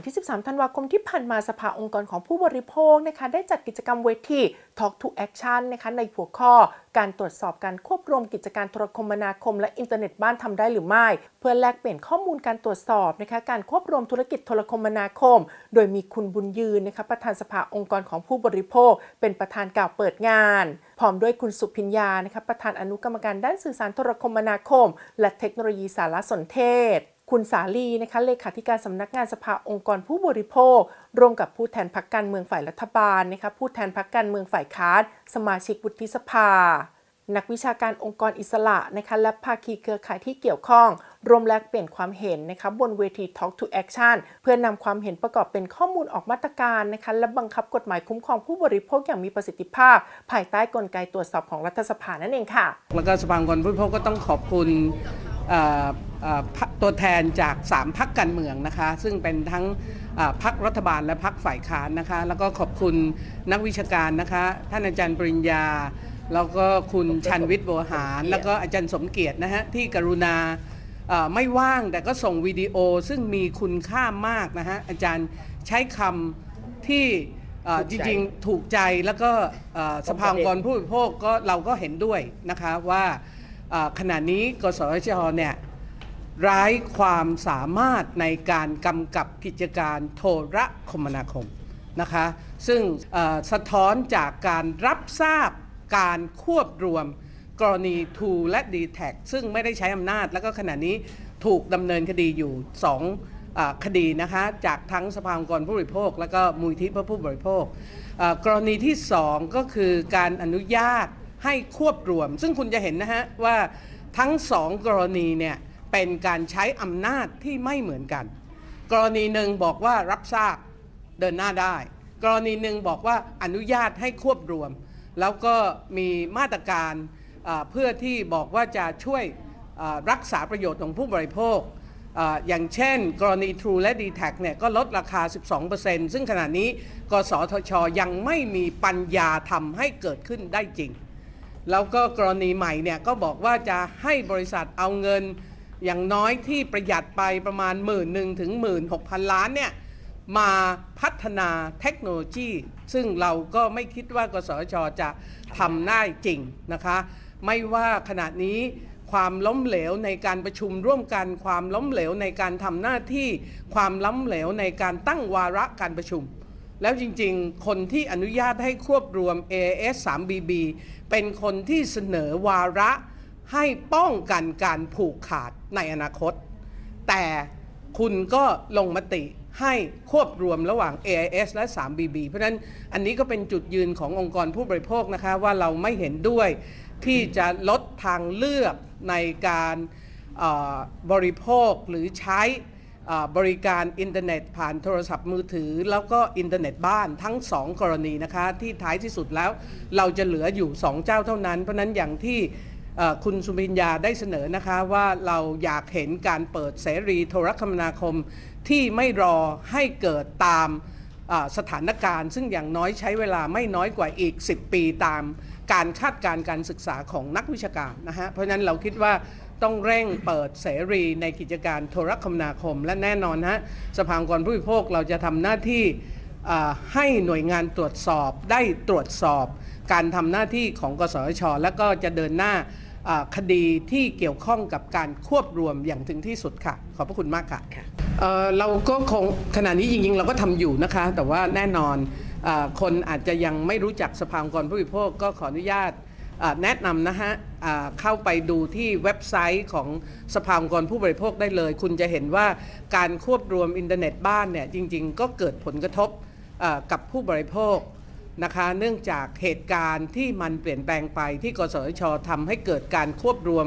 ันที่ 13 ธันวาคมที่ผ่านมาสภาองค์กรของผู้บริโภคนะคะได้จัดกิจกรรมเวที Talk to Action นะคะในหัวข้อ การตรวจสอบการควบรวมกิจการโทรคมนาคม และอินเทอร์เน็ตบ้านทำได้หรือไม่ เพื่อแลกเปลี่ยนข้อมูลการตรวจสอบนะคะการควบรวมธุรกิจโทรคมนาคม โดยมีคุณบุญยืนนะคะประธานสภาองค์กรของผู้บริโภค เป็นประธานกล่าวเปิดงาน พร้อมด้วยคุณสุพิญญานะคะประธานอนุกรรมการด้านสื่อสารโทรคมนาคม และเทคโนโลยีสารสนเทศ คุณสาลีนะคะเลขาธิการสำนักงานสภาองค์กรผู้บริโภค ร่วมกับผู้แทนพักการเมืองฝ่ายรัฐบาลนะคะผู้แทนพักการเมืองฝ่ายค้านสมาชิกวุฒิสภา นักวิชาการองค์กรอิสระนะคะและภาคีเครือข่ายที่เกี่ยวข้องรวมแลกเปลี่ยนความเห็นนะคะบนเวที Talk to Action เพื่อนำความเห็นประกอบเป็นข้อมูลออกมาตรการนะคะและบังคับกฎหมายคุ้มครองผู้บริโภคอย่างมีประสิทธิภาพ ภายใต้กลไกตรวจสอบของรัฐสภานั่นเองค่ะ แล้วก็สภาองค์กรผู้บริโภคก็ต้องขอบคุณ เอ่อเอ่อพรรคตัวแทนจาก 3พักการเมืองนะคะ ซึ่งเป็นทั้งเอ่อพักรัฐบาลและพักฝ่ายค้านนะคะ แล้วก็ขอบคุณนักวิชาการนะคะ ท่านอาจารย์ปริญญา แล้วก็คุณชันวิทย์บัวหาร แล้วก็อาจารย์สมเกียรตินะฮะที่กรุณาเอ่อไม่ว่างแต่ก็ส่งวิดีโอซึ่งมีคุณค่ามากนะฮะอาจารย์ใช้คำที่เอ่อจริงๆ ถูกใจแล้วก็เอ่อสภาองค์กรผู้บริโภคก็เราก็เห็นด้วยนะคะว่าเอ่อ ขณะนี้กสชเนี่ยไร้ความสามารถในการกำกับกิจการโทรคมนาคมนะคะซึ่งสะท้อนจากการรับทราบการควบรวมกรณี t ูและ d t แท็ซึ่งไม่ได้ใช้อำนาจ แล้วก็ขณะนี้ถูกดำเนินคดีอยู่2อ่าคดีนะคะจากทั้งสภาองค์กรผู้บริโภค แล้วก็มูลที่เพื่อผู้บริโภค กรณีที่ 2 ก็คือการอนุญาต ให้ควบรวม ซึ่งคุณจะเห็นนะฮะว่าทั้งสองกรณีเนี่ยเป็นการใช้อำนาจที่ไม่เหมือนกัน กรณีหนึ่งบอกว่ารับทราบเดินหน้าได้ กรณีหนึ่งบอกว่าอนุญาตให้ควบรวม แล้วก็มีมาตรการเพื่อที่บอกว่าจะช่วยรักษาประโยชน์ของผู้บริโภคออย่างเช่น กรณี True และ d t แทเนี่ยก็ลดราคา 12%ซึ่งขณะนี้ กสทช ยังไม่มีปัญญาทำให้เกิดขึ้นได้จริง แล้วก็กรณีใหม่เนี่ยก็บอกว่าจะให้บริษัทเอาเงินอย่างน้อยที่ประหยัดไปประมาณหมื่นหนึ่งถึงหมื่นหกพันล้านเนี่ยมาพัฒนาเทคโนโลยี ซึ่งเราก็ไม่คิดว่ากสชจะทำได้จริงนะคะ ไม่ว่าขณะนี้ความล้มเหลวในการประชุมร่วมกัน ความล้มเหลวในการทำหน้าที่ ความล้มเหลวในการตั้งวาระการประชุม แล้วจริงๆ คนที่อนุญาตให้ควบรวม AS 3BB เป็นคนที่เสนอวาระให้ป้องกันการผูกขาดในอนาคต แต่คุณก็ลงมติให้ควบรวมระหว่าง AIS และ 3BB เพราะนั้นอันนี้ก็เป็นจุดยืนขององค์กรผู้บริโภคนะคะว่าเราไม่เห็นด้วยที่จะลดทางเลือกในการบริโภคหรือใช้ บริการอินเทอร์เน็ตผ่านโทรศัพท์มือถือ แล้วก็อินเทอร์เน็ตบ้านทั้ง 2 กรณีนะคะ ที่ท้ายที่สุดแล้วเราจะเหลืออยู่ 2 เจ้าเท่านั้น เพราะนั้นอย่างที่คุณสุบิญญาได้เสนอนะคะว่าเราอยากเห็นการเปิดเสรีโทรคมนาคมที่ไม่รอให้เกิดตามสถานการณ์ ซึ่งอย่างน้อยใช้เวลาไม่น้อยกว่าอีก 10 ปีตามการคาดการณ์การศึกษาของนักวิชาการนะฮะเพราะนั้นเราคิดว่า ต้องเร่งเปิดเสรีในกิจการโทรคมนาคม และแน่นอนฮะสภาองค์กรผู้บริโภคเราจะทำหน้าที่อ่าให้หน่วยงานตรวจสอบได้ตรวจสอบ การทำหน้าที่ของกสช และก็จะเดินหน้าอ่าคดีที่เกี่ยวข้องกับการควบรวมอย่างถึงที่สุดค่ะ ขอบพระคุณมากค่ะเอ่อเราก็คงขณะนี้จริงๆ เราก็ทำอยู่นะคะ แต่ว่าแน่นอนอาคนอาจจะยังไม่รู้จักสภาองค์กรผู้บริโภคก็ขออนุญาตอ่าแนะนำนะฮะอ่า เข้าไปดูที่เว็บไซต์ของสภาองค์กรผู้บริโภคได้เลย คุณจะเห็นว่าการควบรวมอินเทอร์เน็ตบ้านเนี่ยจริง ๆ ก็เกิดผลกระทบกับผู้บริโภคนะคะเนื่องจากเหตุการณ์ที่มันเปลี่ยนแปลงไปที่กสชทำให้เกิดการควบรวม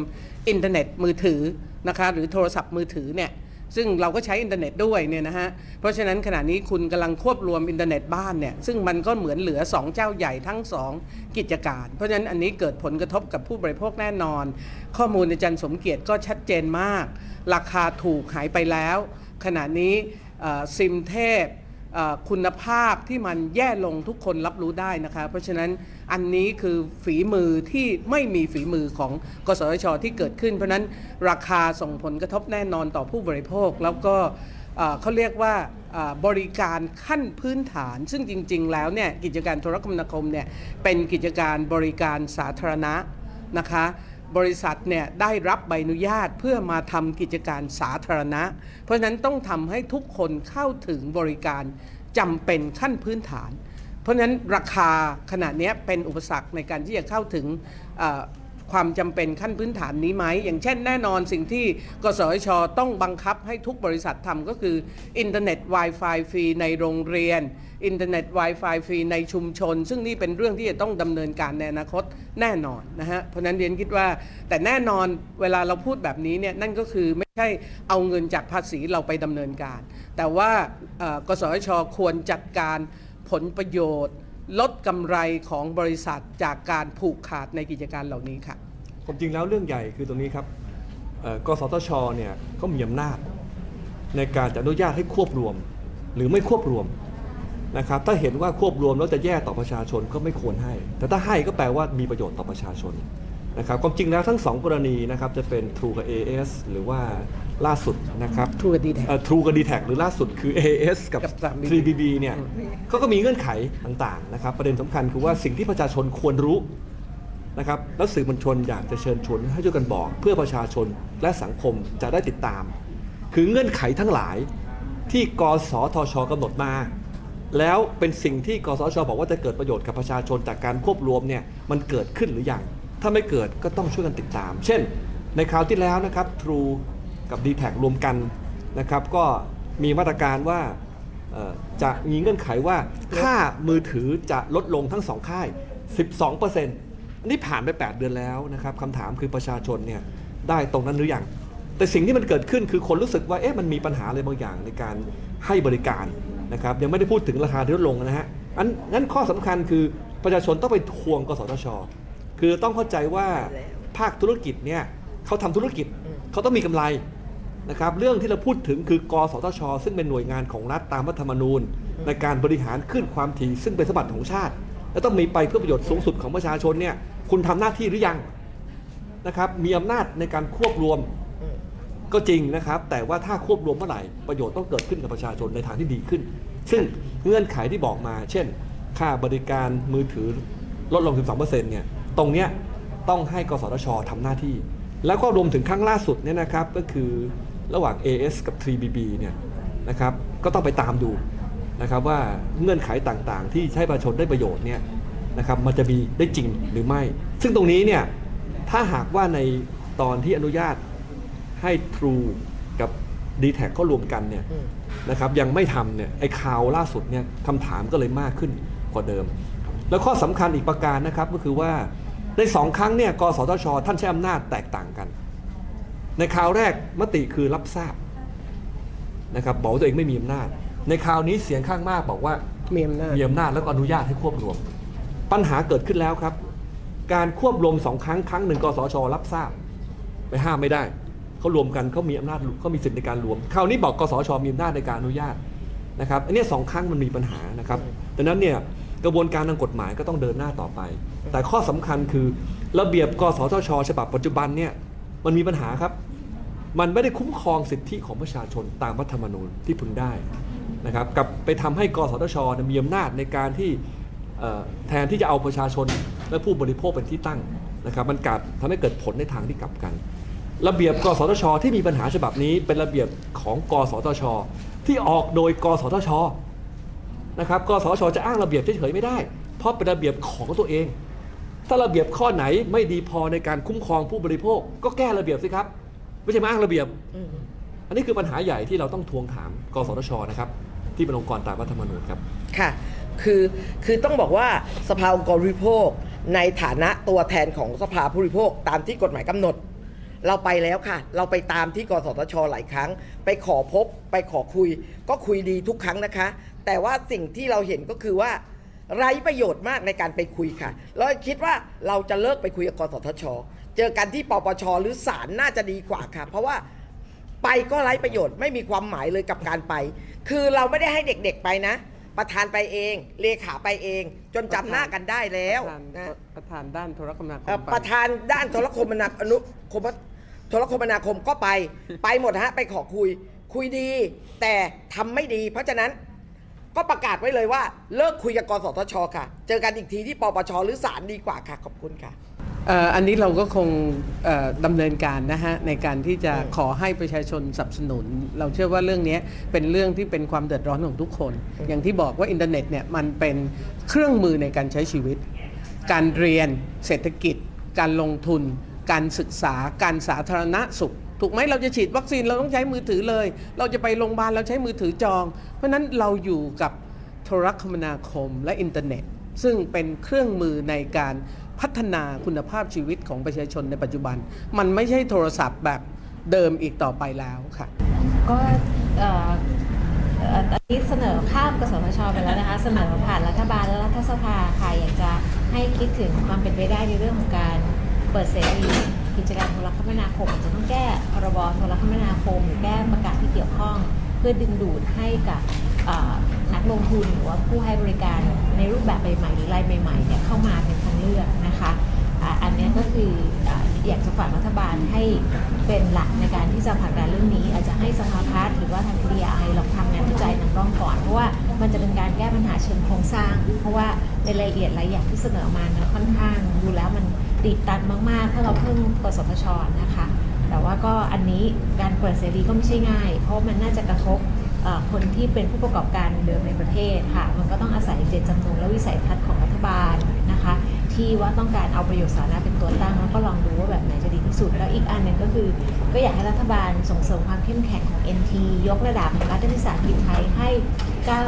อินเทอร์เน็ตมือถือนะคะหรือโทรศัพท์มือถือเนี่ย ซึ่งเราก็ใช้อินเทอร์เน็ตด้วยเนี่ยนะฮะ เพราะฉะนั้นขณะนี้คุณกำลังควบรวมอินเทอร์เน็ตบ้านเนี่ยซึ่งมันก็เหมือนเหลือ 2 เจ้าใหญ่ทั้ง 2 กิจการ เพราะฉะนั้นอันนี้เกิดผลกระทบกับผู้บริโภคแน่นอน ข้อมูลอาจารย์สมเกียรติก็ชัดเจนมาก ราคาถูกหายไปแล้ว ขณะนี้ซิมเทพคุณภาพที่มันแย่ลงทุกคนรับรู้ได้นะคะ เพราะฉะนั้น อันนี้คือฝีมือที่ไม่มีฝีมือของกสทชที่เกิดขึ้น เพราะนั้นราคาส่งผลกระทบแน่นอนต่อผู้บริโภค แล้วก็เขาเรียกว่าบริการขั้นพื้นฐาน ซึ่งจริง ๆ แล้วเนี่ยกิจการโทรคมนาคมเนี่ยเป็นกิจการบริการสาธารณะนะคะบริษัทเนี่ยได้รับใบอนุญาตเพื่อมาทำกิจการสาธารณะ เพราะฉะนั้นต้องทำให้ทุกคนเข้าถึงบริการจำเป็นขั้นพื้นฐาน เพราะฉะนั้นราคาขณะเนี้เป็นอุปสรรคในการที่จะเข้าถึงความจำเป็นขั้นพื้นฐานนี้ไหม อย่างเช่นแน่นอนสิ่งที่กสชต้องบังคับให้ทุกบริษัททำก็คืออินเทอร์เน็ต Wi-Fi ฟรีในโรงเรียน อินเทอร์เน็ต Wi-Fi ฟรีในชุมชน ซึ่งนี่เป็นเรื่องที่จะต้องดำเนินการในอนาคตแน่นอนนะฮะ เพราะฉะนั้นเรียนคิดว่าแต่แน่นอนเวลาเราพูดแบบนี้เนี่ยนั่นก็คือไม่ใช่เอาเงินจากภาษีเราไปดำเนินการ แต่ว่ากสชควรจัดการ ผลประโยชน์ ลดกำไรของบริษัทจากการผูกขาดในกิจการเหล่านี้ค่ะความจริงแล้วเรื่องใหญ่คือตรงนี้ครับกสทชเนี่ยก็มีอำนาจ ในการจะอนุญาตให้ควบรวม หรือไม่ควบรวมนะครับถ้าเห็นว่าควบรวมแล้วจะแย่ต่อประชาชนก็ไม่ควรให้ แต่ถ้าให้ก็แปลว่ามีประโยชน์ต่อประชาชนนะครับความจริงแล้วทั้งสองกรณีนะครับจะเป็น True กับ AS หรือว่า ล่าสุดนะครับ True กับ D-Tac เอ่อ True กับ d t แทหรือล่าสุดคือ AS กับกับ 3BB 3BB เนี่ยเขาก็มีเงื่อนไขต่างๆนะครับประเด็นสำคัญคือว่าสิ่งที่ประชาชนควรรู้นะครับแล้วสื่อมวลชนอยากจะเชิญชวนให้ช่วยกันบอก เพื่อประชาชนและสังคมจะได้ติดตาม คือเงื่อนไขทั้งหลายที่กสทชกำหนดมา แล้วเป็นสิ่งที่กสทชบอกว่าจะเกิดประโยชน์กับประชาชนจากการควบรวมเนี่ยมันเกิดขึ้นหรือยังถ้าไม่เกิดก็ต้องช่วยกันติดตาม เช่น ในคราวที่แล้วนะครับ True กับ d t แทรวมกันนะครับ ก็มีมาตรการว่าจะมีเงื่อนไขว่าค่ามือถือจะลดลงทั้งสองค่าย 12%อันนี้ผ่านไป 8 เดือนแล้วนะครับคำถามคือประชาชนเนี่ยได้ตรงนั้นหรือยังแต่สิ่งที่มันเกิดขึ้นคือคนรู้สึกว่าเอ๊ะมันมีปัญหาอะไรบางอย่างในการให้บริการนะครับยังไม่ได้พูดถึงราคาที่ลดลงนะฮะอันนั้นข้อสำคัญคือประชาชนต้องไปทวงกสทช คือต้องเข้าใจว่าภาคธุรกิจเนี่ยเขาทำธุรกิจเขาต้องมีกำไร นะครับเรื่องที่เราพูดถึงคือกสทช ซึ่งเป็นหน่วยงานของรัฐตามรัฐธรรมนูญ ในการบริหารขึ้นความถี่ซึ่งเป็นสมบัติของชาติ และต้องมีไปเพื่อประโยชน์สูงสุดของประชาชนเนี่ยคุณทำหน้าที่หรือยังนะครับมีอำนาจในการควบรวมก็จริงนะครับ แต่ว่าถ้าควบรวมเมื่อไหร่ประโยชน์ต้องเกิดขึ้นกับประชาชนในทางที่ดีขึ้น ซึ่งเงื่อนไขที่บอกมา เช่น ค่าบริการมือถือลดลง 12%เนี่ยตรงเนี้ยต้องให้กสทชทำหน้าที่ แล้วก็รวมถึงครั้งล่าสุดเนี่ยนะครับก็คือ ระหว่าง AS กับ 3BB เนี่ยนะครับก็ต้องไปตามดูนะครับว่าเงื่อนไขต่างๆ ที่ให้ประชาชนได้ประโยชน์เนี่ยนะครับมันจะมีได้จริงหรือไม่ ซึ่งตรงนี้เนี่ยถ้าหากว่าในตอนที่อนุญาตให้ True กับ d t แทเขารวมกันเนี่ยนะครับยังไม่ทำเนี่ยไอ้ข่าวล่าสุดเนี่ยคำถามก็เลยมากขึ้นกว่าเดิม แล้วข้อสำคัญอีกประการนะครับก็คือว่าในสองครั้งเนี่ยกสทช ท่านใช้อำนาจแตกต่างกัน ในคราวแรกมติคือรับทราบนะครับบอกว่าตัวเองไม่มีอำนาจ ในคราวนี้เสียงข้างมากบอกว่ามีอำนาจมีอำนาจแล้วก็อนุญาตให้ควบรวม ปัญหาเกิดขึ้นแล้วครับ การควบรวมสองครั้งครั้งหนึ่งกสชรับทราบ ไปห้ามไม่ได้เขารวมกันเขามีอำนาจเขามีสิทธิในการรวม คราวนี้บอกกสชมีอำนาจในการอนุญาตนะครับอันเนี้ยสองครั้งมันมีปัญหานะครับดังนั้นเนี่ยกระบวนการทางกฎหมายก็ต้องเดินหน้าต่อไป แต่ข้อสำคัญคือระเบียบกสทช ฉบับปัจจุบันเนี่ยมันมีปัญหาครับ มันไม่ได้คุ้มครองสิทธิของประชาชนตามรัฐธรรมนูญที่พึงได้นะครับกับไปทำให้กสทชมีอำนาจในการที่แทนที่จะเอาประชาชนและผู้บริโภคเป็นที่ตั้งนะครับมันกลับทำให้เกิดผลในทางที่กลับกัน ระเบียบกสทช ที่มีปัญหาฉบับนี้ เป็นระเบียบของกสทช ที่ออกโดยกสทชนะครับกสทชจะอ้างระเบียบเฉยๆไม่ได้ เพราะเป็นระเบียบของตัวเอง ถ้าระเบียบข้อไหนไม่ดีพอในการคุ้มครองผู้บริโภค ก็แก้ระเบียบสิครับ ไม่ใช่มาอ้างระเบียบ อันนี้คือปัญหาใหญ่ที่เราต้องทวงถามกสทชนะครับ ที่เป็นองค์กรตามรัฐธรรมนูญครับ ค่ะ คือ คือต้องบอกว่าสภาองค์กรบริโภค ในฐานะตัวแทนของสภาผู้บริโภคตามที่กฎหมายกำหนด เราไปแล้วค่ะ เราไปตามที่กสทชหลายครั้ง ไปขอพบ ไปขอคุย ก็คุยดีทุกครั้งนะคะ แต่ว่าสิ่งที่เราเห็นก็คือว่าไร้ประโยชน์มากในการไปคุยค่ะ เราคิดว่าเราจะเลิกไปคุยกับกสทช เจอกันที่ปปชหรือศาลน่าจะดีกว่าค่ะ เพราะว่าไปก็ไร้ประโยชน์ไม่มีความหมายเลยกับการไป คือเราไม่ได้ให้เด็กๆไปนะ ประธานไปเอง เลขาไปเอง จนจำหน้ากันได้แล้วประธานนะประธานด้านโทรคมนาคมเอ่อไปประธานด้านโทรคมนาอนุคมโทรคมนาคมก็ไป ไปหมดฮะไปขอคุย คุยดี แต่ทำไม่ดี เพราะฉะนั้น ก็ประกาศไว้เลยว่า เลิกคุยกับกสทชค่ะ เจอกันอีกทีที่ปปชหรือศาลดีกว่าค่ะ ขอบคุณค่ะเอ่ออันนี้เราก็คงเอ่อดำเนินการนะฮะในการที่จะขอให้ประชาชนสนับสนุน เราเชื่อว่าเรื่องนี้เป็นเรื่องที่เป็นความเดือดร้อนของทุกคน อย่างที่บอกว่าอินเทอร์เน็ตเนี่ยมันเป็นเครื่องมือในการใช้ชีวิต การเรียน เศรษฐกิจ การลงทุน การศึกษา การสาธารณสุข ถูกไหมเราจะฉีดวัคซีนเราต้องใช้มือถือเลย เราจะไปโรงพยาบาลเราใช้มือถือจอง เพราะฉะนั้นเราอยู่กับโทรคมนาคมและอินเทอร์เน็ต ซึ่งเป็นเครื่องมือในการ พัฒนาคุณภาพชีวิตของประชาชนในปัจจุบัน มันไม่ใช่โทรศัพท์แบบเดิมอีกต่อไปแล้วค่ะ ก็อันนี้เสนอข้ามกสทชไปแล้วนะคะ เสนอผ่านรัฐบาลและรัฐสภาค่ะอยากจะให้คิดถึงความเป็นไปได้ในเรื่องของการเปิดเสรีกิจการโทรคมนาคมจะต้องแก้พรบโทรคมนาคมหรือแก้ประกาศที่เกี่ยวข้อง เพื่อดึงดูดให้กับ นักลงทุนหรือว่าผู้ให้บริการในรูปแบบใหม่ๆหรือรายใหม่ๆเนี่ยเข้ามาเป็นทางเลือกนะคะอันนี้ก็คืออยากจะฝากรัฐบาลให้เป็นหลักในการที่จะผลักดันเรื่องนี้ อาจจะให้สภาพัฒน์หรือว่าทาง TDI ลองทำงานวิจัยนำร่องก่อนเพราะว่ามันจะเป็นการแก้ปัญหาเชิงโครงสร้าง เพราะว่าในรายละเอียดหลายอย่างที่เสนอมาเนี่ยค่อนข้างดูแล้วมันติดตันมากๆ ถ้าเราเพิ่งกสทชนะคะ แต่ว่าก็อันนี้การเปิดเสรีก็ไม่ใช่ง่าย เพราะมันน่าจะกระทบ คนที่เป็นผู้ประกอบการเดิมในประเทศค่ะ มันก็ต้องอาศัยเจตจำนงและวิสัยทัศน์ของรัฐบาลนะคะ ที่ว่าต้องการเอาประโยชน์สาธารณะเป็นตัวตั้ง แล้วก็ลองดูว่าแบบไหนจะดีที่สุด แล้วอีกอันหนึ่งก็คือ ก็อยากให้รัฐบาลส่งเสริมความเข้มแข็งของ NT ยกระดับรัฐวิสาหกิจไทยให้ก้าว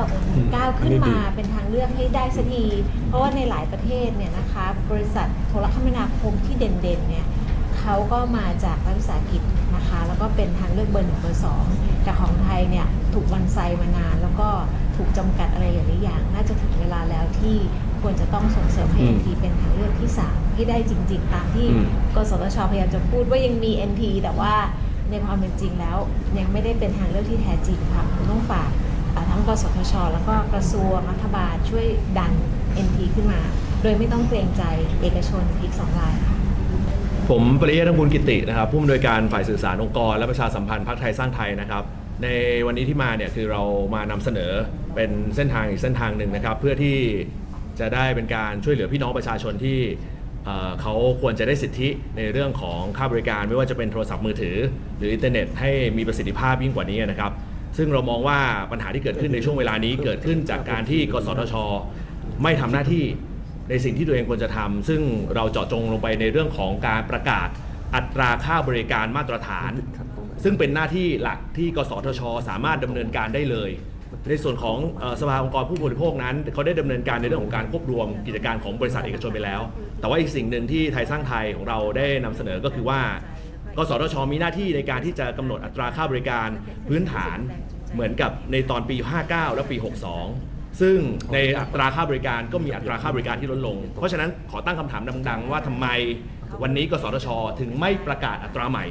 ก้าวขึ้นมาเป็นทางเลือกให้ได้สักที เพราะว่าในหลายประเทศเนี่ยนะคะบริษัทโทรคมนาคมที่เด่นๆเนี่ย เขาก็มาจากรัฐวิสาหกิจนะคะ แล้วก็เป็นทางเลือกเบอร์หนึ่งเบอร์สองแต่ของไทยเนี่ยถูกวันไซมานาน แล้วก็ถูกจำกัดอะไรหลายๆอย่าง น่าจะถึงเวลาแล้วที่ควรจะต้องส่งเสริมให้อืม NT เป็นทางเลือกที่สามให้ได้จริง ๆ ตามที่อืมกสทชพยายามจะพูดว่ายังมี NT แต่ว่าในความเป็นจริงแล้ว ยังไม่ได้เป็นทางเลือกที่แท้จริงค่ะผมต้องฝากอ่าทั้งกสทช แล้วก็กระทรวงรัฐบาลช่วยดัน NT ขึ้นมา โดยไม่ต้องเกรงใจเอกชนอีกสองรายค่ะ ผมปริยะทั้งคุณกิตินะครับผู้อำนวยการฝ่ายสื่อสารองค์กร และประชาสัมพันธ์พรรคไทยสร้างไทยนะครับ ในวันนี้ที่มาเนี่ยคือเรามานำเสนอเป็นเส้นทางอีกเส้นทางหนึ่งนะครับ เพื่อที่จะได้เป็นการช่วยเหลือพี่น้องประชาชนที่เอ่อเขาควรจะได้สิทธิในเรื่องของค่าบริการไม่ว่าจะเป็นโทรศัพท์มือถือ หรืออินเทอร์เน็ตให้มีประสิทธิภาพยิ่งกว่านี้นะครับ ซึ่งเรามองว่าปัญหาที่เกิดขึ้นในช่วงเวลานี้เกิดขึ้นจากการที่กสทช ไม่ทำหน้าที่ ในสิ่งที่ตัวเองควรจะทำซึ่งเราเจาะจงลงไปในเรื่องของการประกาศอัตราค่าบริการมาตรฐานซึ่งเป็นหน้าที่หลักที่กสทช สามารถดำเนินการได้เลย ในส่วนของเอ่อสภาองค์กรผู้บริโภคนั้น เขาได้ดำเนินการในเรื่องของการควบรวมกิจการของบริษัทเอกชนไปแล้ว แต่ว่าอีกสิ่งหนึ่งที่ไทยสร้างไทยของเราได้นำเสนอก็คือว่ากสทช มีหน้าที่ในการที่จะกำหนดอัตราค่าบริการพื้นฐานเหมือนกับในตอนปี 59 และปี 62 ซึ่งในอัตราค่าบริการก็มีอัตราค่าบริการที่ลดลง เพราะฉะนั้นขอตั้งคำถามดังๆ ว่าทำไมวันนี้กสทช ถึงไม่ประกาศอัตราใหม่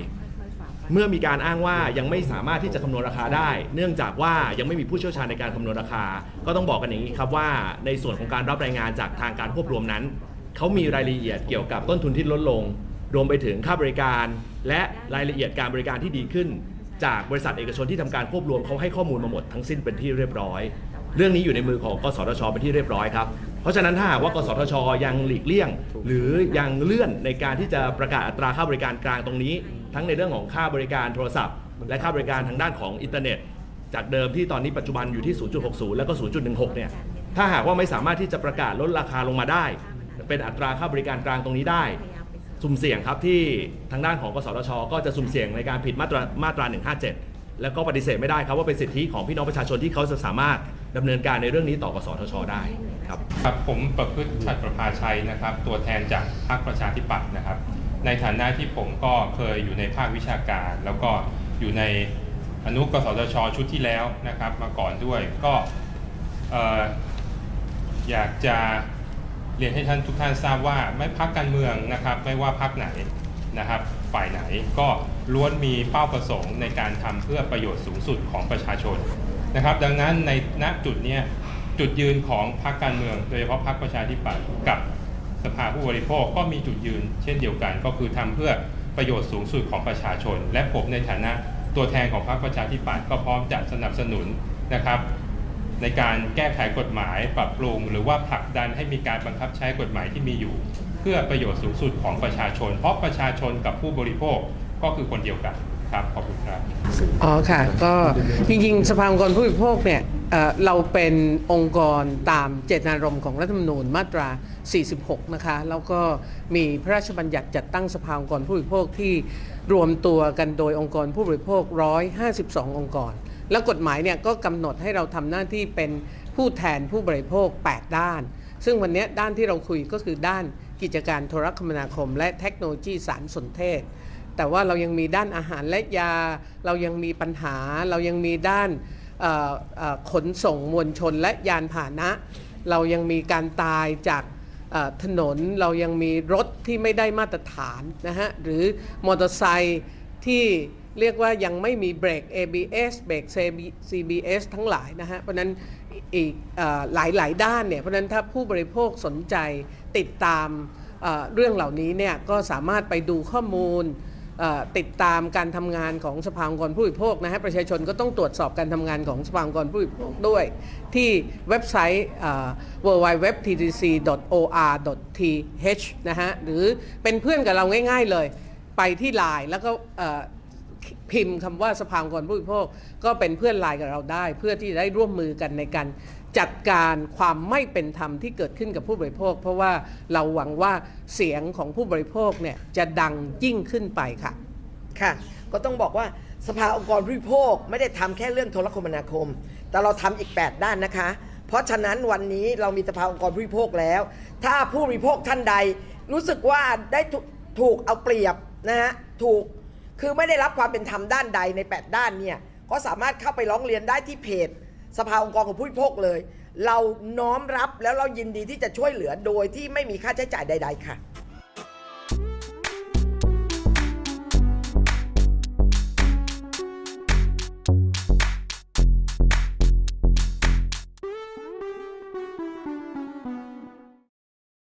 เมื่อมีการอ้างว่ายังไม่สามารถที่จะคำนวณราคาได้ เนื่องจากว่ายังไม่มีผู้เชี่ยวชาญในการคำนวณราคา ก็ต้องบอกกันอย่างนี้ครับว่าในส่วนของการรับรายงานจากทางการควบรวมนั้นเขามีรายละเอียดเกี่ยวกับต้นทุนที่ลดลง รวมไปถึงค่าบริการ และรายละเอียดการบริการที่ดีขึ้น จากบริษัทเอกชนที่ทำการควบรวมเขาให้ข้อมูลมาหมดทั้งสิ้นเป็นที่เรียบร้อย เรื่องนี้อยู่ในมือของกสทชเป็นที่เรียบร้อยครับ เพราะฉะนั้นถ้าหากว่ากสทชยังหลีกเลี่ยง หรือยังเลื่อนในการที่จะประกาศอัตราค่าบริการกลางตรงนี้ ทั้งในเรื่องของค่าบริการโทรศัพท์ และค่าบริการทางด้านของอินเทอร์เน็ต จากเดิมที่ตอนนี้ปัจจุบันอยู่ที่ 0.60 แล้วก็ 0.16 เนี่ยถ้าหากว่าไม่สามารถที่จะประกาศลดราคาลงมาได้ เป็นอัตราค่าบริการกลางตรงนี้ได้สุ่มเสี่ยงครับที่ทางด้านของกสทช ก็จะสุ่มเสี่ยงในการผิดมาตรามาตรา 157 แล้วก็ปฏิเสธไม่ได้ครับว่าเป็นสิทธิของพี่น้องประชาชนที่เขาจะสามารถ ดำเนินการในเรื่องนี้ต่อกสทช ได้ครับครับผมประพฤติชัดประภาชัยนะครับ ตัวแทนจากพรรคประชาธิปัตย์นะครับ ในฐานะที่ผมก็เคยอยู่ในภาควิชาการ แล้วก็อยู่ในอนุกสทช ชุดที่แล้วนะครับ มาก่อนด้วยก็ออยากจะเรียนให้ท่านทุกท่านทราบว่าไม่พักการเมืองนะครับ ไม่ว่าพักไหนนะครับ ฝ่ายไหนก็ล้วนมีเป้าประสงค์ในการทำเพื่อประโยชน์สูงสุดของประชาชน นะครับดังนั้นในณจุดเนี้ยจุดยืนของพรรคการเมือง โดยเฉพาะพรรคประชาธิปัตย์กับสภาผู้บริโภคก็มีจุดยืน เช่นเดียวกัน ก็คือทำเพื่อประโยชน์สูงสุดของประชาชน และผมในฐานะตัวแทนของพรรคประชาธิปัตย์ก็พร้อมจะสนับสนุนนะครับ ในการแก้ไขกฎหมายปรับปรุง หรือว่าผลักดันให้มีการบังคับใช้กฎหมายที่มีอยู่ เพื่อประโยชน์สูงสุดของประชาชน เพราะประชาชนกับผู้บริโภคก็คือคนเดียวกัน ครับขอบคุณครับ อ๋อค่ะ ก็จริงๆ สภาองค์กรผู้บริโภคเนี่ยเอ่อเราเป็นองค์กรตามเจตนารมณ์ของรัฐธรรมนูญมาตรา 46 นะคะ แล้วก็มีพระราชบัญญัติจัดตั้งสภาองค์กรผู้บริโภคที่รวมตัวกันโดยองค์กรผู้บริโภค 152 องค์กร แล้วกฎหมายเนี่ยก็กำหนดให้เราทำหน้าที่เป็นผู้แทนผู้บริโภค 8 ด้าน ซึ่งวันเนี้ยด้านที่เราคุยก็คือด้านกิจการโทรคมนาคม และเทคโนโลยีสารสนเทศ แต่ว่าเรายังมีด้านอาหารและยา เรายังมีปัญหา เรายังมีด้านขนส่งมวลชนและยานพาหนะ เรายังมีการตายจากถนน เรายังมีรถที่ไม่ได้มาตรฐานนะฮะ หรือมอเตอร์ไซค์ที่เรียกว่ายังไม่มีเบรก ABS เบรก CBS ทั้งหลายนะฮะ เพราะนั้นอีกเอ่อหลายด้านเนี่ย เพราะนั้นถ้าผู้บริโภคสนใจติดตามเรื่องเหล่านี้เนี่ยก็สามารถไปดูข้อมูล ติดตามการทำงานของสภาองค์กรผู้บริโภคนะฮะประชาชนก็ต้องตรวจสอบการทำงานของสภาองค์กรผู้บริโภคด้วย ที่เว็บไซต์เอ่อ www.ttc.or.th นะฮะหรือเป็นเพื่อนกับเราง่าย ๆเลย ไปที่ไลน์แล้วก็พิมพ์คำว่าสภาองค์กรผู้บริโภค ก็เป็นเพื่อนไลน์กับเราได้ เพื่อที่จะได้ร่วมมือกันในการ จัดการความไม่เป็นธรรมที่เกิดขึ้นกับผู้บริโภค เพราะว่าเราหวังว่าเสียงของผู้บริโภคเนี่ยจะดังยิ่งขึ้นไปค่ะ ค่ะ ก็ต้องบอกว่าสภาองค์กรผู้บริโภคไม่ได้ทำแค่เรื่องโทรคมนาคม แต่เราทำอีก 8 ด้านนะคะ เพราะฉะนั้นวันนี้เรามีสภาองค์กรผู้บริโภคแล้ว ถ้าผู้บริโภคท่านใด รู้สึกว่าได้ถูกถูกเอาเปรียบนะฮะถูกคือไม่ได้รับความเป็นธรรมด้านใดใน 8 ด้านเนี่ยก็สามารถเข้าไปร้องเรียนได้ที่เพจ สภาองค์กรของผู้บริโภคเลย เราน้อมรับแล้วเรายินดีที่จะช่วยเหลือโดยที่ไม่มีค่าใช้จ่ายใด ๆ ค่ะ